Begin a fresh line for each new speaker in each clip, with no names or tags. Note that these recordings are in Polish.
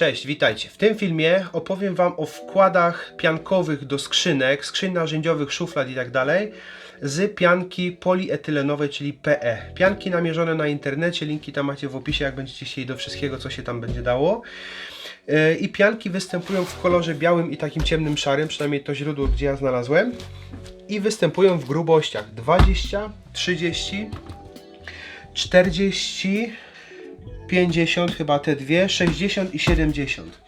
Cześć, witajcie. W tym filmie opowiem Wam o wkładach piankowych do skrzynek, skrzyń narzędziowych, szuflad i tak dalej z pianki polietylenowej, czyli PE. Pianki namierzone na internecie, linki tam macie w opisie, jak będziecie chcieli do wszystkiego, co się tam będzie dało. Yy, I pianki występują w kolorze białym i takim ciemnym szarym, przynajmniej to źródło, gdzie ja znalazłem. I występują w grubościach 20, 30, 40, 50 chyba te dwie, 60 i 70.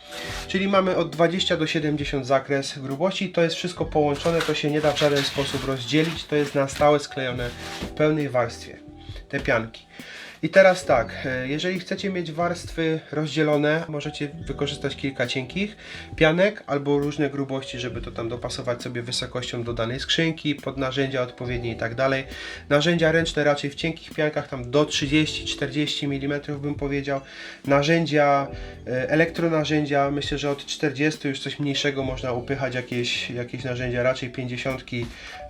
Czyli mamy od 20 do 70 zakres grubości. To jest wszystko połączone, to się nie da w żaden sposób rozdzielić. To jest na stałe sklejone w pełnej warstwie. Te pianki. I teraz tak, e, jeżeli chcecie mieć warstwy rozdzielone, możecie wykorzystać kilka cienkich pianek albo różne grubości, żeby to tam dopasować sobie wysokością do danej skrzynki, pod narzędzia odpowiednie i tak dalej. Narzędzia ręczne raczej w cienkich piankach tam do 30-40 mm bym powiedział. Narzędzia, e, elektronarzędzia, myślę, że od 40 już coś mniejszego można upychać jakieś, jakieś narzędzia, raczej 50,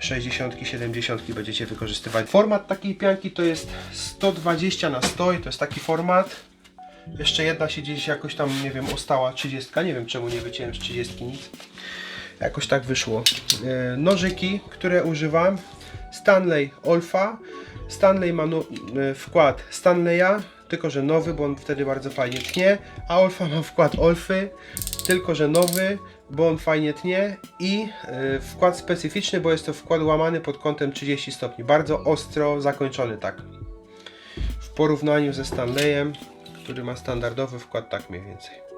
60, 70 będziecie wykorzystywać. Format takiej pianki to jest 120 na 100 i to jest taki format. Jeszcze jedna się gdzieś jakoś tam, nie wiem, ostała 30. Nie wiem czemu nie wyciąłem z 30 nic. Jakoś tak wyszło. E, Nożyki, które używam. Stanley Olfa. Stanley ma no, e, wkład Stanleya, tylko że nowy, bo on wtedy bardzo fajnie tnie. A Olfa ma wkład Olfy, tylko że nowy, bo on fajnie tnie. I e, wkład specyficzny, bo jest to wkład łamany pod kątem 30 stopni. Bardzo ostro zakończony tak porównaniu ze Stanleyem, który ma standardowy wkład tak mniej więcej.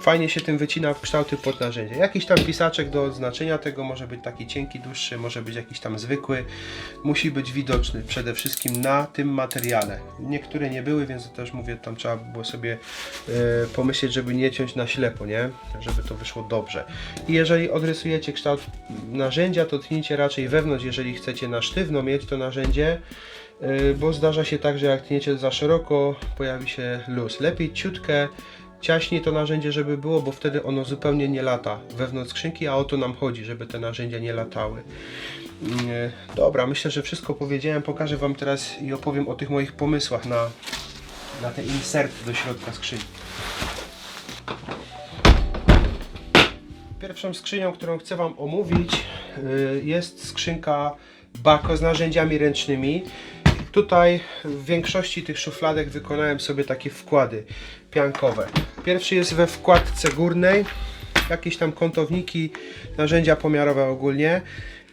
Fajnie się tym wycina kształty pod narzędzie. Jakiś tam pisaczek do oznaczenia tego może być taki cienki, dłuższy, może być jakiś tam zwykły. Musi być widoczny przede wszystkim na tym materiale. Niektóre nie były, więc też mówię, tam trzeba było sobie e, pomyśleć, żeby nie ciąć na ślepo, nie? Żeby to wyszło dobrze. I jeżeli odrysujecie kształt narzędzia, to tnijcie raczej wewnątrz, jeżeli chcecie na sztywno mieć to narzędzie. Yy, bo zdarza się tak, że jak tniecie za szeroko, pojawi się luz. Lepiej ciutkę ciaśniej to narzędzie, żeby było, bo wtedy ono zupełnie nie lata wewnątrz skrzynki, a o to nam chodzi, żeby te narzędzia nie latały. Yy, Dobra, myślę, że wszystko powiedziałem. Pokażę Wam teraz i opowiem o tych moich pomysłach na, na te inserty do środka skrzyni. Pierwszą skrzynią, którą chcę Wam omówić, yy, jest skrzynka Bako z narzędziami ręcznymi. Tutaj w większości tych szufladek wykonałem sobie takie wkłady piankowe. Pierwszy jest we wkładce górnej, jakieś tam kątowniki, narzędzia pomiarowe ogólnie.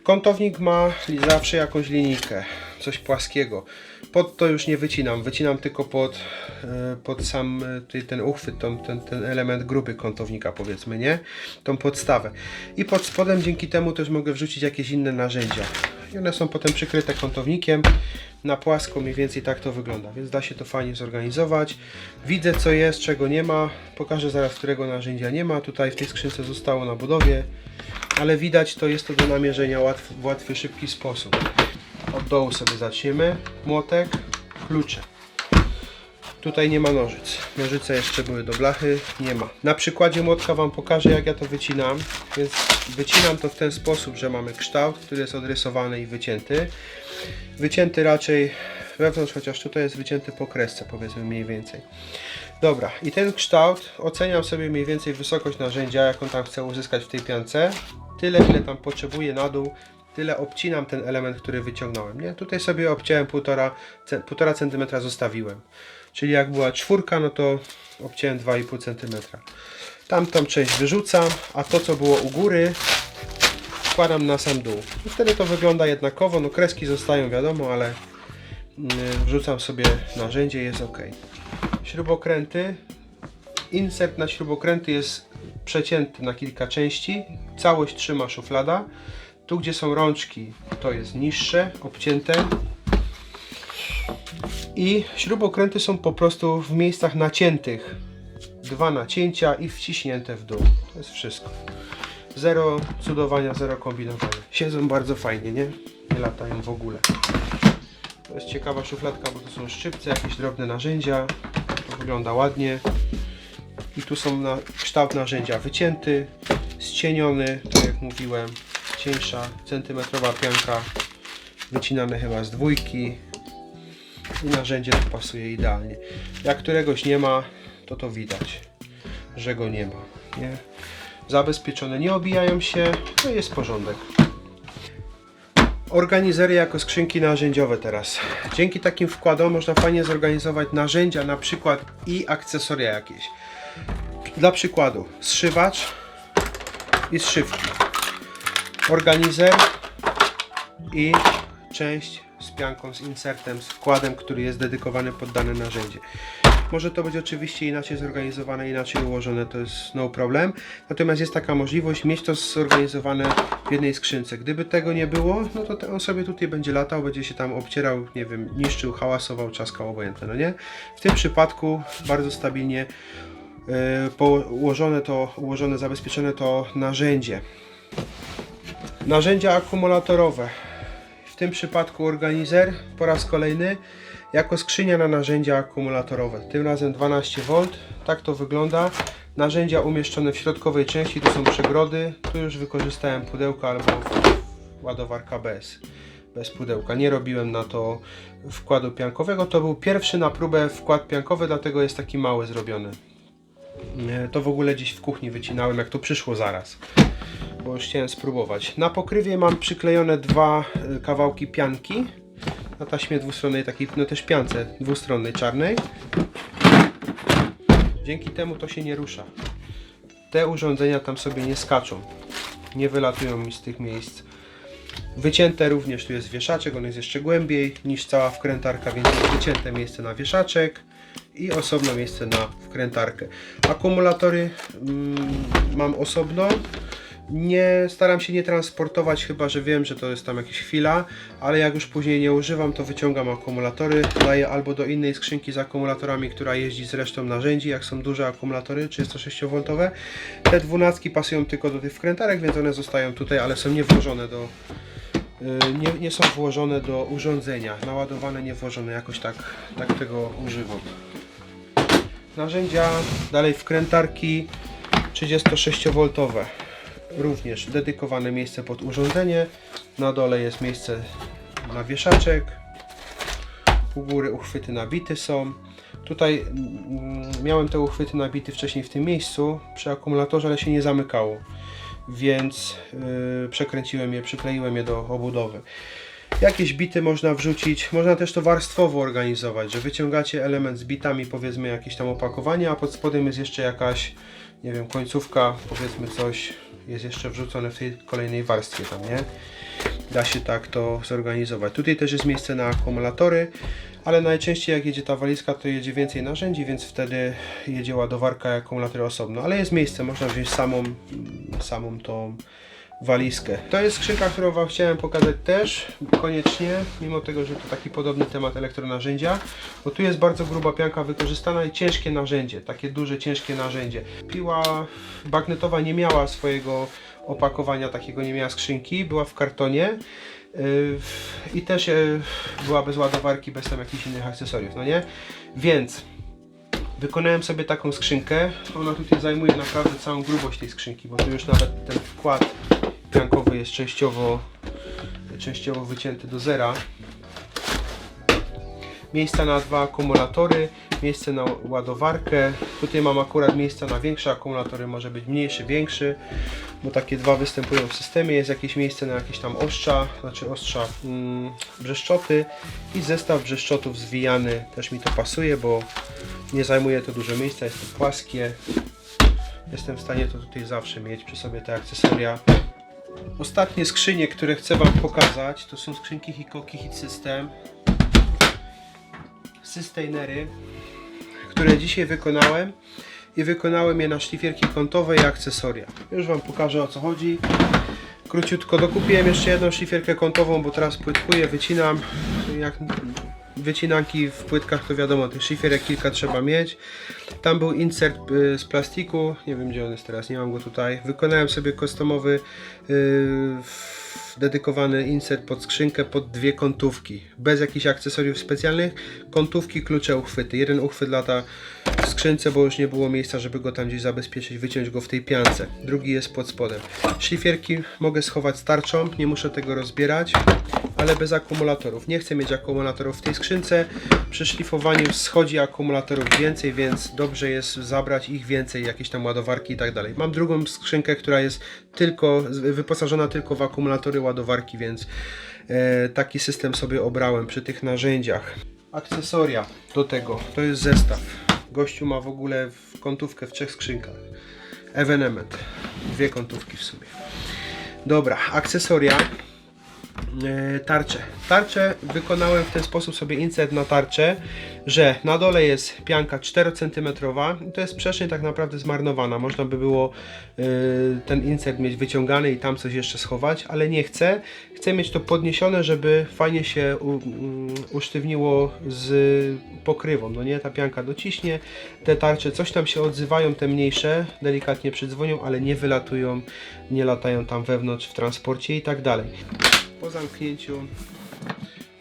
Kątownik ma zawsze jakąś linijkę, coś płaskiego. Pod to już nie wycinam, wycinam tylko pod, e, pod sam e, ten uchwyt, ten, ten element gruby kątownika powiedzmy, nie? Tą podstawę. I pod spodem dzięki temu też mogę wrzucić jakieś inne narzędzia. I one są potem przykryte kątownikiem. Na płasko mniej więcej tak to wygląda, więc da się to fajnie zorganizować. Widzę co jest, czego nie ma. Pokażę zaraz, którego narzędzia nie ma. Tutaj w tej skrzynce zostało na budowie, ale widać to jest to do namierzenia łatw, w łatwy, szybki sposób. Od dołu sobie zaczniemy. Młotek, klucze. Tutaj nie ma nożyc. Nożyce jeszcze były do blachy, nie ma. Na przykładzie młotka Wam pokażę jak ja to wycinam. Więc wycinam to w ten sposób, że mamy kształt, który jest odrysowany i wycięty. Wycięty raczej wewnątrz, chociaż tutaj jest wycięty po kresce, powiedzmy mniej więcej. Dobra, i ten kształt oceniam sobie mniej więcej wysokość narzędzia, jaką tam chcę uzyskać w tej piance. Tyle, ile tam potrzebuję na dół, tyle obcinam ten element, który wyciągnąłem. Nie? Tutaj sobie obciąłem 1,5 1,5 cm zostawiłem. Czyli jak była czwórka, no to obciąłem 2,5 cm. Tamtą część wyrzucam, a to co było u góry wkładam na sam dół. I wtedy to wygląda jednakowo, no kreski zostają wiadomo, ale mm, wrzucam sobie narzędzie jest ok. Śrubokręty. Insert na śrubokręty jest przecięty na kilka części. Całość trzyma szuflada. Tu gdzie są rączki to jest niższe, obcięte. I śrubokręty są po prostu w miejscach naciętych. Dwa nacięcia i wciśnięte w dół. To jest wszystko. Zero cudowania, zero kombinowania. Siedzą bardzo fajnie, nie? Nie latają w ogóle. To jest ciekawa szufladka, bo to są szczypce, jakieś drobne narzędzia. To wygląda ładnie. I tu są na kształt narzędzia wycięty, ścieniony, tak jak mówiłem. Cieńsza, centymetrowa pianka. Wycinane chyba z dwójki. I narzędzie to pasuje idealnie. Jak któregoś nie ma, to to widać. że go nie ma. Nie? Zabezpieczone, nie obijają się, no jest porządek. Organizery jako skrzynki narzędziowe teraz. Dzięki takim wkładom można fajnie zorganizować narzędzia na przykład i akcesoria jakieś. Dla przykładu zszywacz i zszywki. Organizer i część z pianką, z insertem, z wkładem, który jest dedykowany pod dane narzędzie. Może to być oczywiście inaczej zorganizowane, inaczej ułożone, to jest no problem. Natomiast jest taka możliwość mieć to zorganizowane w jednej skrzynce. Gdyby tego nie było, no to on sobie tutaj będzie latał, będzie się tam obcierał, nie wiem, niszczył, hałasował, czaskał, obojętne, no nie? W tym przypadku bardzo stabilnie e, położone to, ułożone, zabezpieczone to narzędzie. Narzędzia akumulatorowe. W tym przypadku organizer po raz kolejny jako skrzynia na narzędzia akumulatorowe. Tym razem 12V. Tak to wygląda. Narzędzia umieszczone w środkowej części to są przegrody. Tu już wykorzystałem pudełko albo ładowarka bez, bez pudełka. Nie robiłem na to wkładu piankowego. To był pierwszy na próbę wkład piankowy, dlatego jest taki mały zrobiony. Nie, To w ogóle gdzieś w kuchni wycinałem, jak to przyszło zaraz bo już chciałem spróbować. Na pokrywie mam przyklejone dwa y, kawałki pianki na taśmie dwustronnej, takiej no też piance dwustronnej czarnej. Dzięki temu to się nie rusza. Te urządzenia tam sobie nie skaczą. Nie wylatują mi z tych miejsc. Wycięte również tu jest wieszaczek, on jest jeszcze głębiej niż cała wkrętarka, więc jest wycięte miejsce na wieszaczek i osobno miejsce na wkrętarkę. Akumulatory mm, mam osobno. Nie staram się nie transportować, chyba że wiem, że to jest tam jakaś chwila, ale jak już później nie używam, to wyciągam akumulatory, daję albo do innej skrzynki z akumulatorami, która jeździ z resztą narzędzi, jak są duże akumulatory 36V. Te dwunastki pasują tylko do tych wkrętarek, więc one zostają tutaj, ale są nie włożone do, y, nie, nie są włożone do urządzenia, naładowane, nie włożone, jakoś tak, tak tego używam. Narzędzia, dalej wkrętarki 36V. Również dedykowane miejsce pod urządzenie. Na dole jest miejsce na wieszaczek. U góry uchwyty nabity są. Tutaj mm, miałem te uchwyty nabity wcześniej w tym miejscu przy akumulatorze, ale się nie zamykało. Więc yy, przekręciłem je, przykleiłem je do obudowy. Jakieś bity można wrzucić, można też to warstwowo organizować, że wyciągacie element z bitami, powiedzmy jakieś tam opakowanie, a pod spodem jest jeszcze jakaś, nie wiem, końcówka, powiedzmy coś jest jeszcze wrzucone w tej kolejnej warstwie tam, nie? Da się tak to zorganizować. Tutaj też jest miejsce na akumulatory, ale najczęściej jak jedzie ta walizka, to jedzie więcej narzędzi, więc wtedy jedzie ładowarka i akumulatory osobno. Ale jest miejsce, można wziąć samą, samą tą walizkę. To jest skrzynka, którą Wam chciałem pokazać też, koniecznie, mimo tego, że to taki podobny temat elektronarzędzia, bo tu jest bardzo gruba pianka wykorzystana i ciężkie narzędzie, takie duże, ciężkie narzędzie. Piła bagnetowa nie miała swojego opakowania, takiego nie miała skrzynki, była w kartonie. Yy, I też yy, była bez ładowarki, bez tam jakichś innych akcesoriów, no nie? Więc Wykonałem sobie taką skrzynkę. Ona tutaj zajmuje naprawdę całą grubość tej skrzynki, bo tu już nawet ten wkład jest częściowo, częściowo wycięty do zera. Miejsca na dwa akumulatory, miejsce na ładowarkę. Tutaj mam akurat miejsca na większe akumulatory, może być mniejszy, większy, bo takie dwa występują w systemie. Jest jakieś miejsce na jakieś tam ostrza, znaczy ostrza mm, brzeszczoty i zestaw brzeszczotów zwijany też mi to pasuje, bo nie zajmuje to dużo miejsca, jest to płaskie. Jestem w stanie to tutaj zawsze mieć przy sobie te akcesoria. Ostatnie skrzynie, które chcę Wam pokazać, to są skrzynki Hikoki Hit System. Sustainery, które dzisiaj wykonałem i wykonałem je na szlifierki kątowe i akcesoria. Już Wam pokażę o co chodzi. Króciutko dokupiłem jeszcze jedną szlifierkę kątową, bo teraz płytkuję, wycinam. Jak wycinanki w płytkach to wiadomo, tych szlifierek kilka trzeba mieć. Tam był insert y, z plastiku, nie wiem gdzie on jest teraz, nie mam go tutaj. Wykonałem sobie customowy y, w- dedykowany insert pod skrzynkę pod dwie kątówki. Bez jakichś akcesoriów specjalnych. Kątówki, klucze, uchwyty. Jeden uchwyt lata w skrzynce, bo już nie było miejsca, żeby go tam gdzieś zabezpieczyć, wyciąć go w tej piance. Drugi jest pod spodem. Szlifierki mogę schować starczą, nie muszę tego rozbierać, ale bez akumulatorów. Nie chcę mieć akumulatorów w tej skrzynce. Przy szlifowaniu schodzi akumulatorów więcej, więc dobrze jest zabrać ich więcej, jakieś tam ładowarki i tak dalej. Mam drugą skrzynkę, która jest tylko wyposażona tylko w akumulatory ładowarki, więc e, taki system sobie obrałem przy tych narzędziach. Akcesoria do tego, to jest zestaw. Gościu ma w ogóle w kątówkę w trzech skrzynkach. Evenement. Dwie kątówki w sumie. Dobra, akcesoria. E, tarcze. Tarczę wykonałem w ten sposób sobie insert na tarczę, że na dole jest pianka 4 cm i to jest przestrzeń tak naprawdę zmarnowana. Można by było e, ten insert mieć wyciągany i tam coś jeszcze schować, ale nie chcę. Chcę mieć to podniesione, żeby fajnie się u, mm, usztywniło z pokrywą. No nie, ta pianka dociśnie, te tarcze coś tam się odzywają, te mniejsze, delikatnie przydzwonią, ale nie wylatują, nie latają tam wewnątrz w transporcie i tak dalej po zamknięciu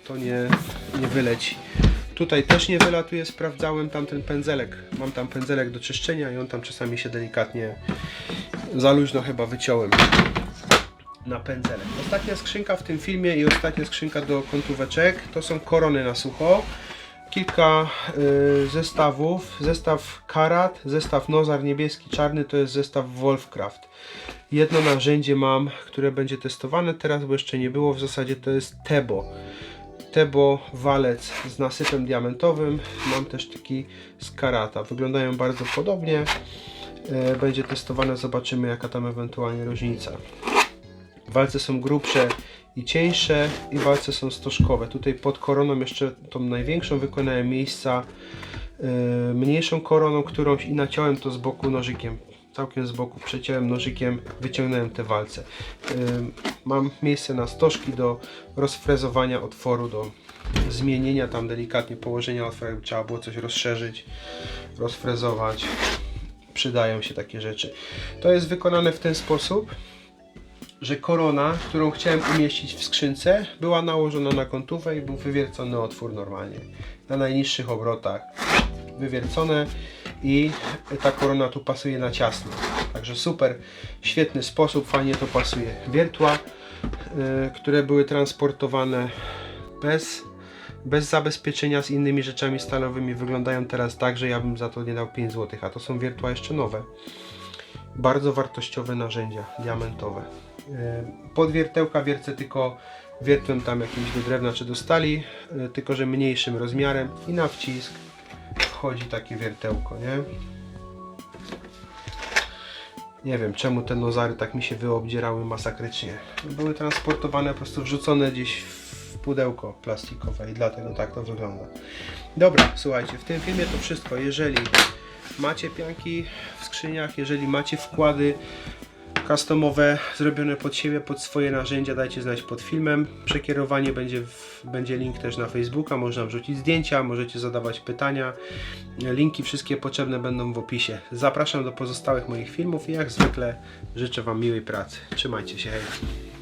to nie, nie wyleci. Tutaj też nie wylatuje, sprawdzałem tam ten pędzelek. Mam tam pędzelek do czyszczenia i on tam czasami się delikatnie za luźno chyba wyciąłem na pędzelek. Ostatnia skrzynka w tym filmie i ostatnia skrzynka do kątóweczek to są korony na sucho. Kilka y, zestawów. Zestaw Karat, zestaw Nozar niebieski, czarny to jest zestaw Wolfcraft. Jedno narzędzie mam, które będzie testowane teraz, bo jeszcze nie było. W zasadzie to jest Tebo. Tebo walec z nasypem diamentowym. Mam też taki z karata. Wyglądają bardzo podobnie. E, Będzie testowane, zobaczymy jaka tam ewentualnie różnica. Walce są grubsze i cieńsze i walce są stożkowe. Tutaj pod koroną jeszcze tą największą wykonałem miejsca e, mniejszą koroną którąś i naciąłem to z boku nożykiem całkiem z boku przeciąłem nożykiem, wyciągnąłem te walce. Mam miejsce na stożki do rozfrezowania otworu, do zmienienia tam delikatnie położenia otworu, trzeba było coś rozszerzyć, rozfrezować. Przydają się takie rzeczy. To jest wykonane w ten sposób, że korona, którą chciałem umieścić w skrzynce, była nałożona na kątówę i był wywiercony otwór normalnie. Na najniższych obrotach wywiercone i ta korona tu pasuje na ciasno. Także super, świetny sposób, fajnie to pasuje. Wiertła, y, które były transportowane bez, bez zabezpieczenia z innymi rzeczami stalowymi wyglądają teraz tak, że ja bym za to nie dał 5 zł, a to są wiertła jeszcze nowe. Bardzo wartościowe narzędzia diamentowe. Y, Pod wiertełka wiercę tylko wiertłem tam jakimś do drewna czy do stali, y, tylko że mniejszym rozmiarem i na wcisk wchodzi takie wiertełko, nie? Nie wiem czemu te nozary tak mi się wyobdzierały masakrycznie. Były transportowane, po prostu wrzucone gdzieś w pudełko plastikowe i dlatego tak to wygląda. Dobra, słuchajcie, w tym filmie to wszystko. Jeżeli macie pianki w skrzyniach, jeżeli macie wkłady customowe zrobione pod siebie, pod swoje narzędzia, dajcie znać pod filmem. Przekierowanie będzie, w, będzie link też na Facebooka, można wrzucić zdjęcia, możecie zadawać pytania. Linki wszystkie potrzebne będą w opisie. Zapraszam do pozostałych moich filmów i jak zwykle życzę Wam miłej pracy. Trzymajcie się, hej!